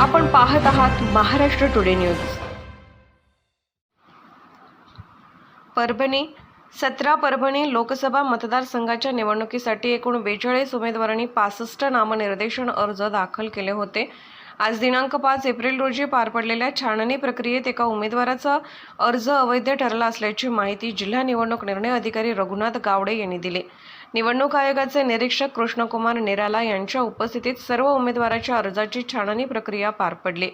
आपण पाहत आहात महाराष्ट्र टुडे न्यूज. परभणी सतरा परभणी लोकसभा मतदारसंघाच्या निवडणुकीसाठी एकूण बेचाळीस उमेदवारांनी पासष्ट नामनिर्देशन अर्ज दाखल केले होते. आज दिनांक पाच एप्रिल रोजी पार पडलेल्या छाननी प्रक्रियेत एका उमेदवाराचा अर्ज अवैध ठरला असल्याची माहिती जिल्हा निवडणूक निर्णय अधिकारी रघुनाथ गावडे यांनी दिली. निवडणूक आयोगाचे निरीक्षक कृष्णकुमार निराला यांच्या उपस्थितीत सर्व उमेदवाराच्या अर्जाची छाननी प्रक्रिया पार पडली.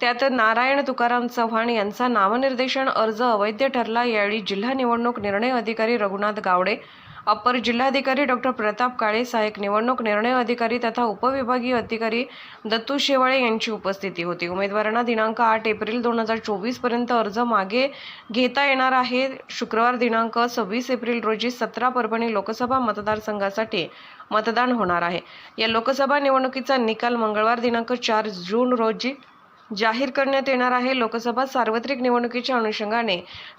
त्यात नारायण तुकाराम चव्हाण यांचा नामनिर्देशन अर्ज अवैध ठरला यावेळी जिल्हा निवडणूक निर्णय अधिकारी रघुनाथ गावडे अपर जिल्हाधिकारी डॉक्टर प्रताप काळे सहाय्यक निवडणूक निर्णय अधिकारी तथा उपविभागीय अधिकारी दत्तू शेवाळे यांची उपस्थिती होती. उमेदवारांना दिनांक आठ एप्रिल दोन हजार चोवीसपर्यंत अर्ज मागे घेता येणार आहे. शुक्रवार दिनांक सव्वीस एप्रिल रोजी सतरा परभणी लोकसभा मतदारसंघासाठी मतदान होणार आहे. या लोकसभा निवडणुकीचा निकाल मंगळवार दिनांक चार जून रोजी जाहीर करण्यात येणार आहे. लोकसभा सार्वत्रिक निवडणुकीच्या अनुषंगाने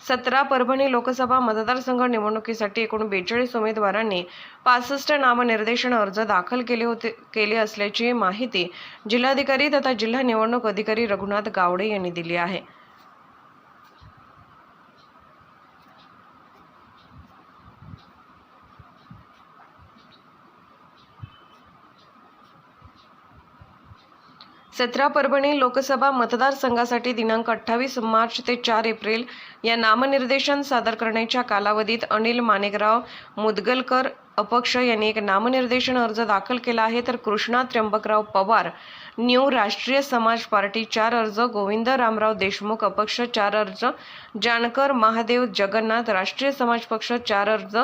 सतरा परभणी लोकसभा मतदारसंघ निवडणुकीसाठी एकूण बेचाळीस उमेदवारांनी पासष्ट नामनिर्देशन अर्ज दाखल केले होते केले असल्याची माहिती जिल्हाधिकारी तथा जिल्हा निवडणूक अधिकारी रघुनाथ गावडे यांनी दिली आहे. सतरा परभणी लोकसभा मतदारसंघासाठी दिनांक अठ्ठावीस मार्च ते चार एप्रिल या नामनिर्देशन सादर करण्याच्या कालावधीत अनिल माणिकराव मुदगलकर अपक्ष यांनी एक नामनिर्देशन अर्ज दाखल केला आहे. तर कृष्णा त्र्यंबकराव पवार न्यू राष्ट्रीय समाज पार्टी चार अर्ज गोविंद रामराव देशमुख अपक्ष चार अर्ज जानकर महादेव जगन्नाथ राष्ट्रीय समाज पक्ष चार अर्ज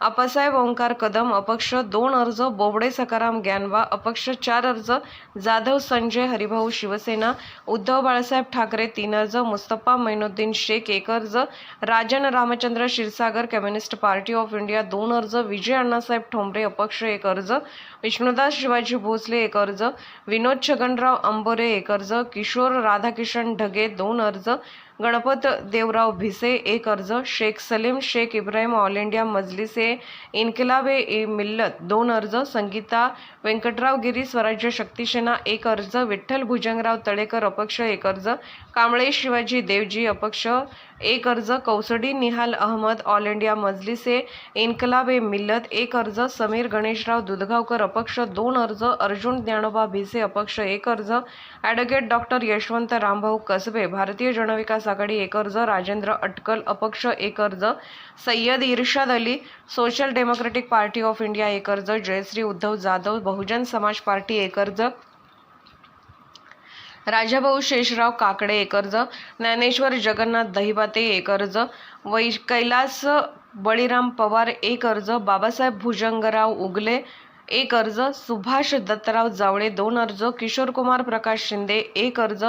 आपासाहेब ओंकार कदम अपक्ष दोन अर्ज बोबडे सकाराम ग्यानवा अपक्ष चार अर्ज जाधव संजय हरिभाऊ शिवसेना उद्धव बाळासाहेब ठाकरे तीन अर्ज मुस्तफा मैनुद्दीन शेख एक अर्ज Rajan Ramchandra Kshirsagar communist party of India दोन अर्ज विजय अण्णासाहेब ठोंबरे अपक्ष एक अर्ज विष्णुदास शिवाजी भोसले एक अर्ज विनोद छगनराव अंबोरे एक अर्ज किशोर राधाकिशन ढगे दोन अर्ज गणपत देवराव भिसे एक अर्ज शेख सलीम शेख इब्राहिम ऑल इंडिया मजलिसे इन्किलाबे ए मिल्लत दोन अर्ज संगीता व्यंकटराव गिरी स्वराज्य शक्तिसेना एक अर्ज विठ्ठल भुजंगराव तळेकर अपक्ष एक अर्ज कांबळे शिवाजी देवजी अपक्ष एक अर्ज कौसडी निहाल अहमद ऑल इंडिया मजलिसे इन्कलाब ए मिल्लत एक अर्ज समीर गणेशराव दुधगावकर अपक्ष दोन अर्ज अर्जुन ज्ञानोबा भिसे अपक्ष एक अर्ज ॲडव्होकेट डॉक्टर यशवंत रामभाऊ कसबे भारतीय जनविकास आघाडी एक अर्ज राजेंद्र अटकल अपक्ष एक अर्ज Sayyad Irshad Ali social democratic party of India एक अर्ज जयश्री उद्धव जाधव बहुजन समाज पार्टी एक अर्ज राजाभाऊ शेषराव काकडे एक अर्ज ज्ञानेश्वर जगन्नाथ दहिबाते एक अर्ज वै कैलास बळीराम पवार एक अर्ज बाबासाहेब भुजंगराव उगले एक अर्ज सुभाष दत्तराव जावळे दोन अर्ज किशोरकुमार प्रकाश शिंदे एक अर्ज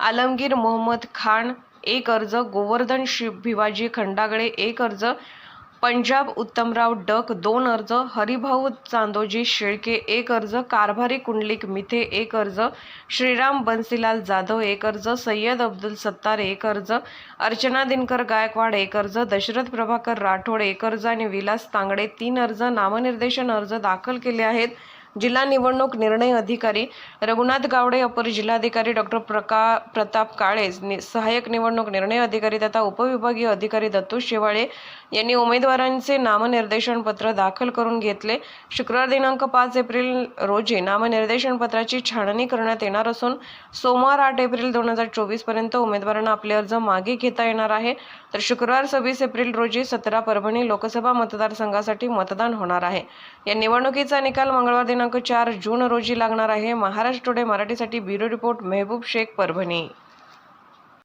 आलमगीर मोहम्मद खान एक अर्ज गोवर्धन शिव भिवाजी खंडागळे एक अर्ज पंजाब उत्तमराव डक दोन अर्ज हरिभाऊ चांदोजी शेळके एक अर्ज कारभारी कुंडलिक मिथे एक अर्ज श्रीराम बन्सीलाल जाधव एक अर्ज सय्यद अब्दुल सत्तार एक अर्ज अर्चना दिनकर गायकवाड एक अर्ज दशरथ प्रभाकर राठोड एक अर्ज आणि विलास तांगडे तीन अर्ज नामनिर्देशन अर्ज दाखल केले आहेत. जिल्हा निवडणूक निर्णय अधिकारी रघुनाथ गावडे अपर जिल्हाधिकारी डॉक्टर प्रका प्रताप काळे नि- सहाय्यक निवडणूक निर्णय अधिकारी तथा उपविभागीय अधिकारी दत्तू शेवाळे यांनी उमेदवारांचे नामनिर्देशन पत्र दाखल करून घेतले. शुक्रवार दिनांक पाच एप्रिल रोजी नामनिर्देशन पत्राची छाननी करण्यात येणार असून सोमवार आठ एप्रिल दोन हजार चोवीसपर्यंत उमेदवारांना आपले अर्ज मागे घेता येणार आहे. तर शुक्रवार सव्वीस एप्रिल रोजी सतरा परभणी लोकसभा मतदारसंघासाठी मतदान होणार आहे. या निवडणुकीचा निकाल मंगळवार दिनांक चार जून रोजी लागणार आहे. महाराष्ट्र टुडे मराठीसाठी ब्युरो रिपोर्ट मेहबूब शेख परभणी.